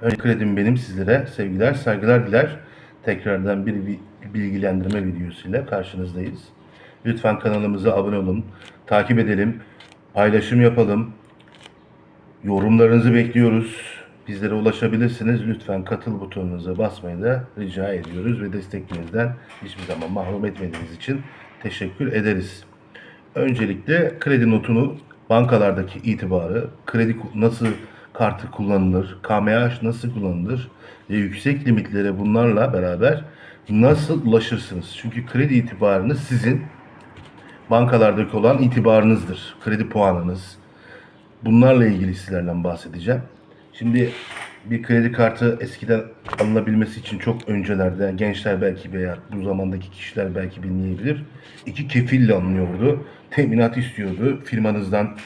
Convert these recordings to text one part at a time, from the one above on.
Önce kredim benim sizlere sevgiler, saygılar diler. Tekrardan bir bilgilendirme videosuyla karşınızdayız. Lütfen kanalımıza abone olun, takip edelim, paylaşım yapalım. Yorumlarınızı bekliyoruz. Bizlere ulaşabilirsiniz. Lütfen katıl butonunuza basmayı da rica ediyoruz ve desteklerinizden hiçbir zaman mahrum etmediğiniz için teşekkür ederiz. Öncelikle kredi notunu, bankalardaki itibarı, kredi nasıl kartı kullanılır, KMH nasıl kullanılır ve yüksek limitlere bunlarla beraber nasıl ulaşırsınız? Çünkü kredi itibarınız sizin bankalardaki olan itibarınızdır. Kredi puanınız. Bunlarla ilgili sizlerden bahsedeceğim. Şimdi bir kredi kartı eskiden alınabilmesi için çok öncelerde gençler belki veya bu zamandaki kişiler belki bilmeyebilir. İki kefille alınıyordu. Teminat istiyordu firmanızdan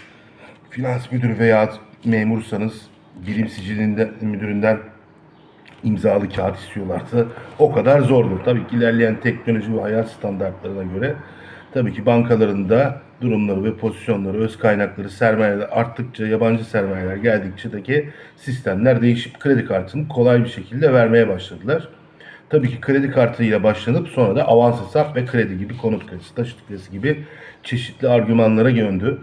finans müdürü veya memursanız sicilinde müdüründen imzalı kağıt istiyorlardı. O kadar zordu. Tabii ki ilerleyen teknoloji ve hayat standartlarına göre tabii ki bankaların da durumları ve pozisyonları, öz kaynakları, sermayeler arttıkça, yabancı sermayeler geldikçe de ki sistemler değişip kredi kartını kolay bir şekilde vermeye başladılar. Tabii ki kredi kartıyla başlanıp sonra da avans hesap ve kredi gibi konut kredisi, taşıt kredisi gibi çeşitli argümanlara döndü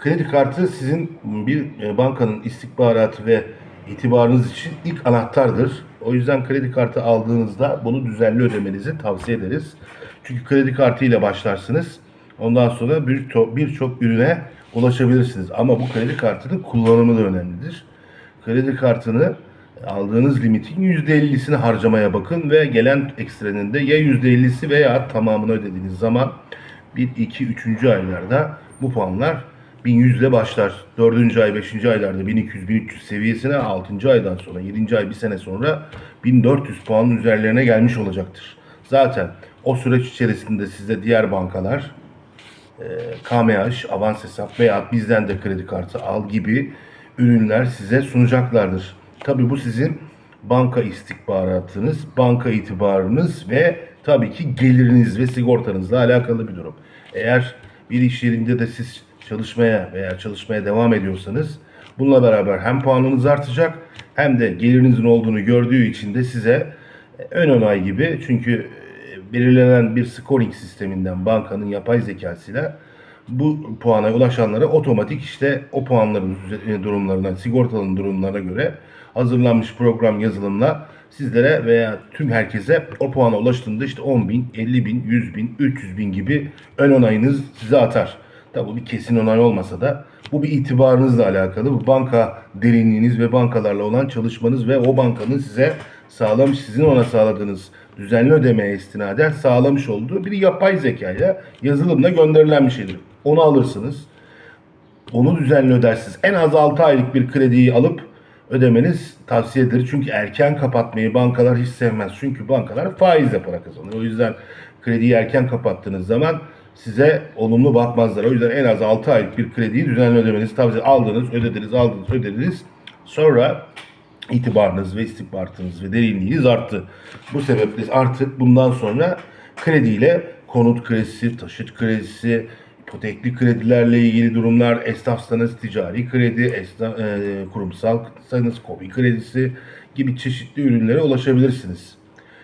kredi kartı sizin bir e, bankanın istihbaratı ve itibarınız için ilk anahtardır. O yüzden kredi kartı aldığınızda bunu düzenli ödemenizi tavsiye ederiz. Çünkü kredi kartı ile başlarsınız. Ondan sonra birçok birçok ürüne ulaşabilirsiniz. Ama bu kredi kartının kullanımı da önemlidir. Kredi kartını aldığınız limitin %50'sini harcamaya bakın ve gelen ekstrenin de ya %50'si veya tamamını ödediğiniz zaman 1, 2, 3. aylarda bu puanlar 1100 ile başlar. 4. ay, 5. aylarda 1200, 1300 seviyesine 6. aydan sonra 7. ay bir sene sonra 1400 puanın üzerlerine gelmiş olacaktır. Zaten o süreç içerisinde size diğer bankalar e, KMH, avans hesap veya bizden de kredi kartı al gibi ürünler size sunacaklardır. Tabi bu sizin banka istihbaratınız, banka itibarınız ve tabii ki geliriniz ve sigortanızla alakalı bir durum. Eğer bir iş yerinde de siz çalışmaya veya çalışmaya devam ediyorsanız bununla beraber hem puanınız artacak hem de gelirinizin olduğunu gördüğü için de size e, ön onay gibi çünkü e, belirlenen bir scoring sisteminden bankanın yapay zekasıyla bu puana ulaşanlara otomatik işte o puanların durumlarına, sigortalının durumlarına göre hazırlanmış program yazılımla sizlere veya tüm herkese o puana ulaştığında işte 10 bin, 50 bin, 100 bin, 300 bin gibi ön onayınız size atar. Tabi bir kesin onay olmasa da bu bir itibarınızla alakalı. Bu banka derinliğiniz ve bankalarla olan çalışmanız ve o bankanın size sağlamış, sizin ona sağladığınız düzenli ödemeye istinaden sağlamış olduğu bir yapay zekayla yazılımla gönderilen bir şeydir. Onu alırsınız. Onu düzenli ödersiniz. En az 6 aylık bir krediyi alıp ödemeniz tavsiye edilir. Çünkü erken kapatmayı bankalar hiç sevmez. Çünkü bankalar faizle para kazanıyor. O yüzden krediyi erken kapattığınız zaman size olumlu bakmazlar. O yüzden en az 6 aylık bir krediyi düzenli ödemenizi tavsiye Aldınız, ödediniz, aldınız, ödediniz. Sonra itibarınız ve istihbaratınız ve derinliğiniz arttı. Bu sebeple artık bundan sonra krediyle konut kredisi, taşıt kredisi, ipotekli kredilerle ilgili durumlar, esnafsanız ticari kredi, esnaf, e, kurumsalsanız kobi kredisi gibi çeşitli ürünlere ulaşabilirsiniz.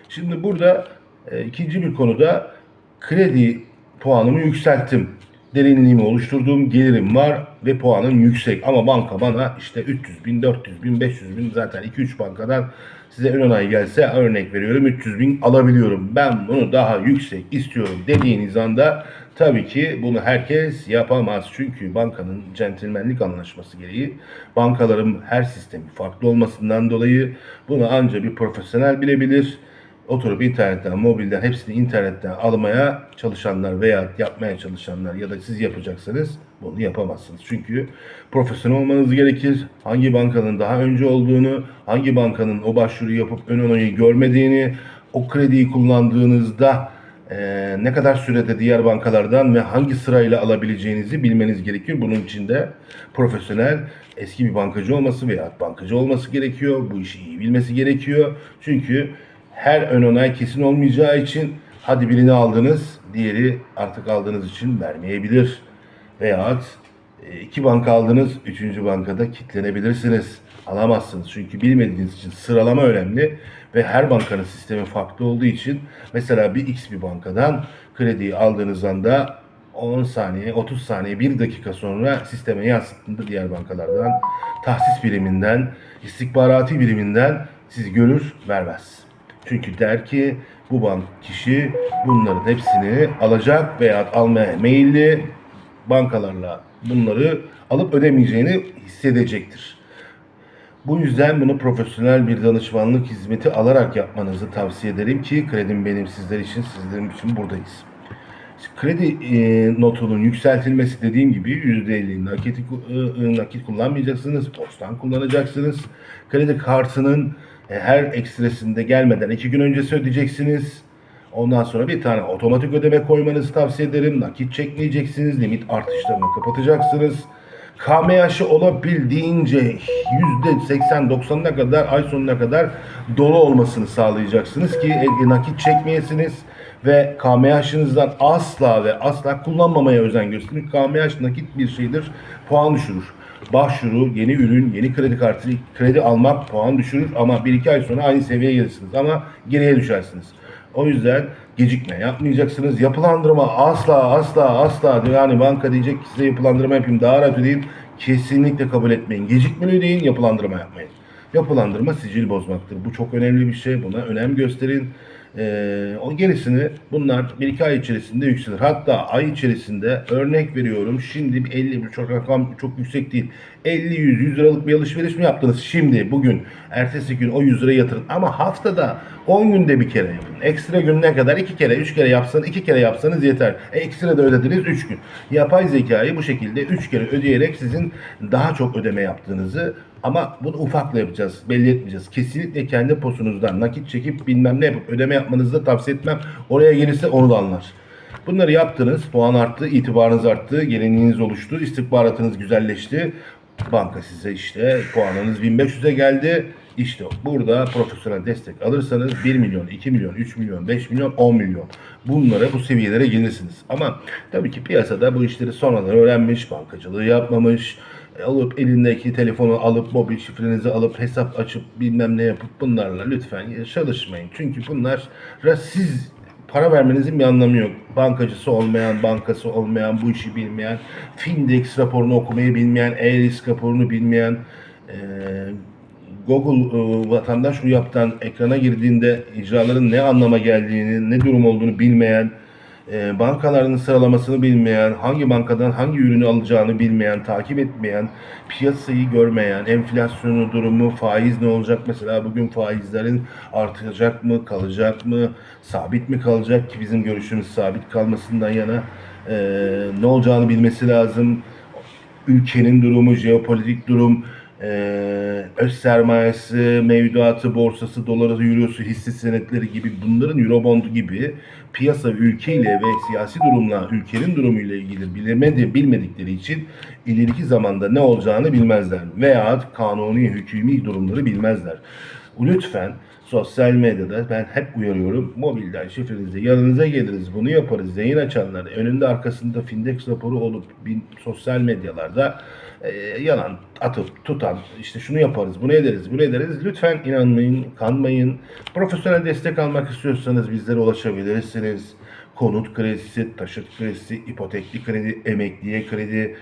Şimdi burada e, ikinci bir konuda kredi puanımı yükselttim. Derinliğimi oluşturduğum gelirim var ve puanım yüksek. Ama banka bana işte 300 bin, 400 bin, 500 bin zaten 2-3 bankadan size ön onay gelse örnek veriyorum 300 bin alabiliyorum. Ben bunu daha yüksek istiyorum dediğiniz anda tabii ki bunu herkes yapamaz. Çünkü bankanın centilmenlik anlaşması gereği bankaların her sistemi farklı olmasından dolayı bunu ancak bir profesyonel bilebilir oturup internetten, mobilden hepsini internetten almaya çalışanlar veya yapmaya çalışanlar ya da siz yapacaksanız bunu yapamazsınız. Çünkü profesyonel olmanız gerekir. Hangi bankanın daha önce olduğunu, hangi bankanın o başvuru yapıp ön onayı görmediğini, o krediyi kullandığınızda eee, ne kadar sürede diğer bankalardan ve hangi sırayla alabileceğinizi bilmeniz gerekir. Bunun için de profesyonel eski bir bankacı olması veya bankacı olması gerekiyor. Bu işi iyi bilmesi gerekiyor. Çünkü her ön onay kesin olmayacağı için hadi birini aldınız, diğeri artık aldığınız için vermeyebilir. Veyahut e, iki banka aldınız, üçüncü bankada kitlenebilirsiniz. alamazsınız. Çünkü bilmediğiniz için sıralama önemli ve her bankanın sistemi farklı olduğu için mesela bir X bir bankadan krediyi aldığınız anda 10 saniye, 30 saniye, 1 dakika sonra sisteme yansıttığında diğer bankalardan, tahsis biriminden, istihbarati biriminden sizi görür, vermez. Çünkü der ki bu bank kişi bunların hepsini alacak veya almaya meyilli bankalarla bunları alıp ödemeyeceğini hissedecektir. Bu yüzden bunu profesyonel bir danışmanlık hizmeti alarak yapmanızı tavsiye ederim ki kredim benim sizler için, sizlerin için buradayız. Kredi e, notunun yükseltilmesi dediğim gibi %50 nakit, e, nakit kullanmayacaksınız, postan kullanacaksınız. Kredi kartının e, her ekstresinde gelmeden iki gün öncesi ödeyeceksiniz. Ondan sonra bir tane otomatik ödeme koymanızı tavsiye ederim. Nakit çekmeyeceksiniz, limit artışlarını kapatacaksınız. KMH'ı olabildiğince %80-90'ına kadar ay sonuna kadar dolu olmasını sağlayacaksınız ki e, nakit çekmeyesiniz ve KMH'ınızdan asla ve asla kullanmamaya özen gösterin. KMH nakit bir şeydir, puan düşürür. Başvuru, yeni ürün, yeni kredi kartı, kredi almak puan düşürür ama 1-2 ay sonra aynı seviyeye gelirsiniz ama geriye düşersiniz. O yüzden gecikme yapmayacaksınız. Yapılandırma asla asla asla yani banka diyecek ki size yapılandırma yapayım daha rahat ödeyin. Kesinlikle kabul etmeyin. Gecikmeli ödeyin yapılandırma yapmayın. Yapılandırma sicil bozmaktır. Bu çok önemli bir şey. Buna önem gösterin. Ee, o gerisini bunlar bir iki ay içerisinde yükselir. Hatta ay içerisinde örnek veriyorum şimdi bir 50 bir çok rakam çok yüksek değil. 50 100 100 liralık bir alışveriş mi yaptınız şimdi bugün ertesi gün o 100 lirayı yatırın ama haftada 10 günde bir kere yapın. Ekstra gün ne kadar? 2 kere 3 kere yapsanız 2 kere yapsanız yeter. E, ekstra da ödediniz 3 gün. Yapay zekayı bu şekilde 3 kere ödeyerek sizin daha çok ödeme yaptığınızı ama bunu ufakla yapacağız. Belli etmeyeceğiz. Kesinlikle kendi posunuzdan nakit çekip bilmem ne yapıp ödeme yapmanızı da tavsiye etmem. Oraya gelirse onu da anlar. Bunları yaptınız. Puan arttı, itibarınız arttı, geleneğiniz oluştu, istihbaratınız güzelleşti. Banka size işte puanınız 1500'e geldi. İşte burada profesyonel destek alırsanız 1 milyon, 2 milyon, 3 milyon, 5 milyon, 10 milyon. Bunlara bu seviyelere gelirsiniz. Ama tabii ki piyasada bu işleri sonradan öğrenmiş, bankacılığı yapmamış, e, alıp elindeki telefonu alıp mobil şifrenizi alıp hesap açıp bilmem ne yapıp bunlarla lütfen çalışmayın. Çünkü bunlar siz para vermenizin bir anlamı yok. Bankacısı olmayan, bankası olmayan, bu işi bilmeyen, Findex raporunu okumayı bilmeyen, e-risk raporunu bilmeyen, e, Google e, vatandaş bu yaptan ekrana girdiğinde icraların ne anlama geldiğini, ne durum olduğunu bilmeyen, e, bankaların sıralamasını bilmeyen, hangi bankadan hangi ürünü alacağını bilmeyen, takip etmeyen, piyasayı görmeyen, enflasyonu durumu, faiz ne olacak mesela bugün faizlerin artacak mı, kalacak mı, sabit mi kalacak ki bizim görüşümüz sabit kalmasından yana e, ne olacağını bilmesi lazım. Ülkenin durumu, jeopolitik durum, ee, öz sermayesi, mevduatı, borsası, doları, eurosu, hisse senetleri gibi bunların Eurobond gibi piyasa ülkeyle ve siyasi durumla, ülkenin durumuyla ilgili bilemedi, bilmedikleri için ileriki zamanda ne olacağını bilmezler. Veya kanuni, hükümi durumları bilmezler. Lütfen sosyal medyada ben hep uyarıyorum. Mobilden şifrenizi yanınıza geliriz. Bunu yaparız. Yayın açanlar önünde arkasında Findex raporu olup bin, sosyal medyalarda e, yalan atıp tutan işte şunu yaparız, bunu ederiz, bunu ederiz. Lütfen inanmayın, kanmayın. Profesyonel destek almak istiyorsanız bizlere ulaşabilirsiniz konut kredisi, taşıt kredisi, ipotekli kredi, emekliye kredi,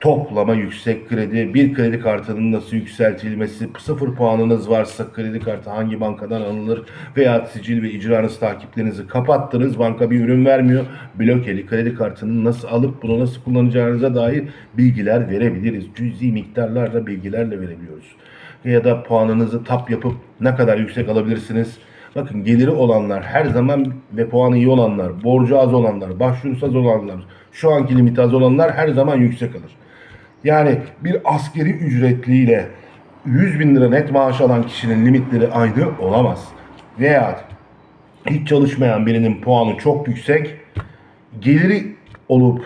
toplama yüksek kredi, bir kredi kartının nasıl yükseltilmesi, sıfır puanınız varsa kredi kartı hangi bankadan alınır veya sicil ve icranız takiplerinizi kapattınız, banka bir ürün vermiyor, blokeli kredi kartını nasıl alıp bunu nasıl kullanacağınıza dair bilgiler verebiliriz. Cüzi miktarlarla bilgilerle verebiliyoruz. Ya da puanınızı tap yapıp ne kadar yüksek alabilirsiniz, Bakın geliri olanlar her zaman ve puanı iyi olanlar, borcu az olanlar, başvurusu az olanlar, şu anki limiti az olanlar her zaman yüksek alır. Yani bir askeri ücretliyle 100 bin lira net maaş alan kişinin limitleri aynı olamaz. Veya hiç çalışmayan birinin puanı çok yüksek, geliri olup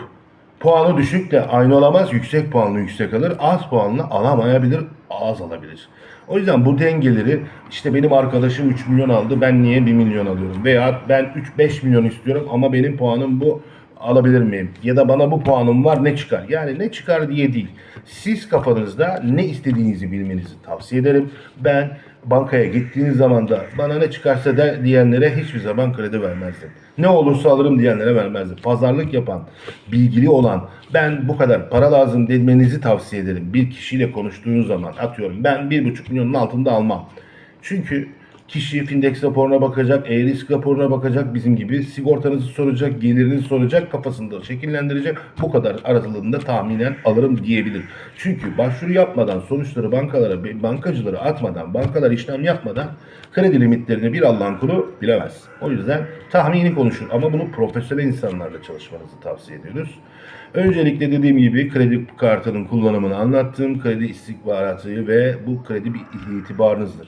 puanı düşük de aynı olamaz. Yüksek puanlı yüksek alır. Az puanlı alamayabilir, az alabilir. O yüzden bu dengeleri işte benim arkadaşım 3 milyon aldı ben niye 1 milyon alıyorum? Veya ben 3-5 milyon istiyorum ama benim puanım bu alabilir miyim? Ya da bana bu puanım var ne çıkar? Yani ne çıkar diye değil. Siz kafanızda ne istediğinizi bilmenizi tavsiye ederim. Ben bankaya gittiğiniz zaman da bana ne çıkarsa da diyenlere hiçbir zaman kredi vermezdim. Ne olursa alırım diyenlere vermezdim. Pazarlık yapan, bilgili olan, ben bu kadar para lazım demenizi tavsiye ederim. Bir kişiyle konuştuğunuz zaman atıyorum ben 1,5 milyonun altında almam. Çünkü kişi Findex raporuna bakacak, e-risk raporuna bakacak bizim gibi sigortanızı soracak, gelirinizi soracak, kafasında şekillendirecek. Bu kadar aralığında tahminen alırım diyebilir. Çünkü başvuru yapmadan, sonuçları bankalara, bankacılara atmadan, bankalar işlem yapmadan kredi limitlerini bir Allah'ın kulu bilemez. O yüzden tahmini konuşur ama bunu profesyonel insanlarla çalışmanızı tavsiye ediyoruz. Öncelikle dediğim gibi kredi kartının kullanımını anlattım. Kredi istihbaratı ve bu kredi bir itibarınızdır.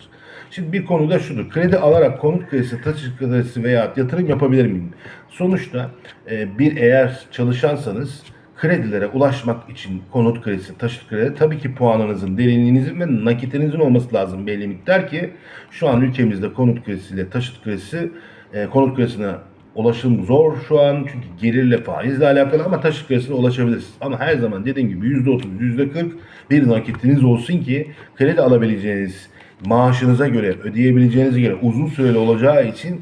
Şimdi bir konu da şudur. Kredi alarak konut kredisi, taşıt kredisi veya yatırım yapabilir miyim? Sonuçta e, bir eğer çalışansanız kredilere ulaşmak için konut kredisi, taşıt kredisi tabii ki puanınızın, derinliğinizin ve nakitinizin olması lazım belli miktar ki şu an ülkemizde konut kredisiyle taşıt kredisi e, konut kredisine ulaşım zor şu an çünkü gelirle faizle alakalı ama taşıt kredisine ulaşabilirsiniz. Ama her zaman dediğim gibi %30, %40 bir nakitiniz olsun ki kredi alabileceğiniz maaşınıza göre, ödeyebileceğinize göre uzun süreli olacağı için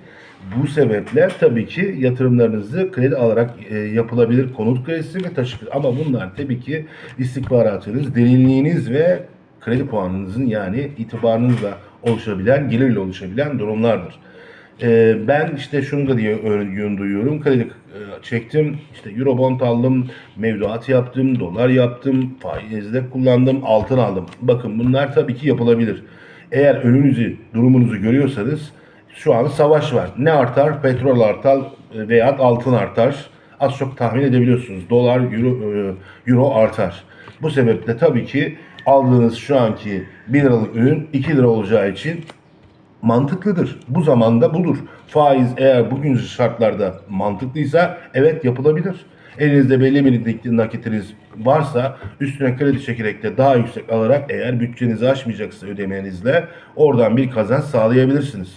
bu sebeple tabii ki yatırımlarınızı kredi alarak e, yapılabilir konut kredisi ve taşıt kredisi. Ama bunlar tabii ki istihbaratınız, derinliğiniz ve kredi puanınızın yani itibarınızla oluşabilen, gelirle oluşabilen durumlardır. E, ben işte şunu da diye örgün duyuyorum. Kredi çektim, işte Eurobond aldım, mevduat yaptım, dolar yaptım, faizde kullandım, altın aldım. Bakın bunlar tabii ki yapılabilir. Eğer önünüzü, durumunuzu görüyorsanız şu an savaş var. Ne artar? Petrol artar e, veya altın artar. Az çok tahmin edebiliyorsunuz. Dolar, euro, e, euro artar. Bu sebeple tabii ki aldığınız şu anki 1 liralık ürün 2 lira olacağı için mantıklıdır. Bu zamanda budur. Faiz eğer bugün şartlarda mantıklıysa evet yapılabilir. Elinizde belli bir nakitiniz varsa üstüne kredi çekerek de daha yüksek alarak eğer bütçenizi aşmayacaksa ödemenizle oradan bir kazanç sağlayabilirsiniz.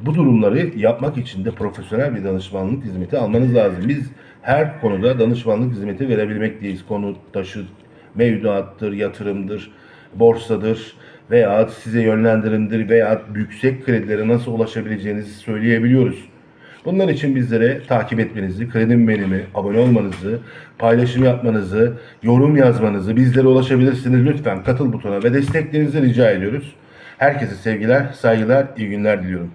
Bu durumları yapmak için de profesyonel bir danışmanlık hizmeti almanız lazım. Biz her konuda danışmanlık hizmeti verebilmekteyiz. Konu taşıt, mevduattır, yatırımdır, borsadır veya size yönlendirimdir veya yüksek kredilere nasıl ulaşabileceğinizi söyleyebiliyoruz. Bunlar için bizlere takip etmenizi, kredim benimi, abone olmanızı, paylaşım yapmanızı, yorum yazmanızı, bizlere ulaşabilirsiniz. Lütfen katıl butona ve desteklerinizi rica ediyoruz. Herkese sevgiler, saygılar, iyi günler diliyorum.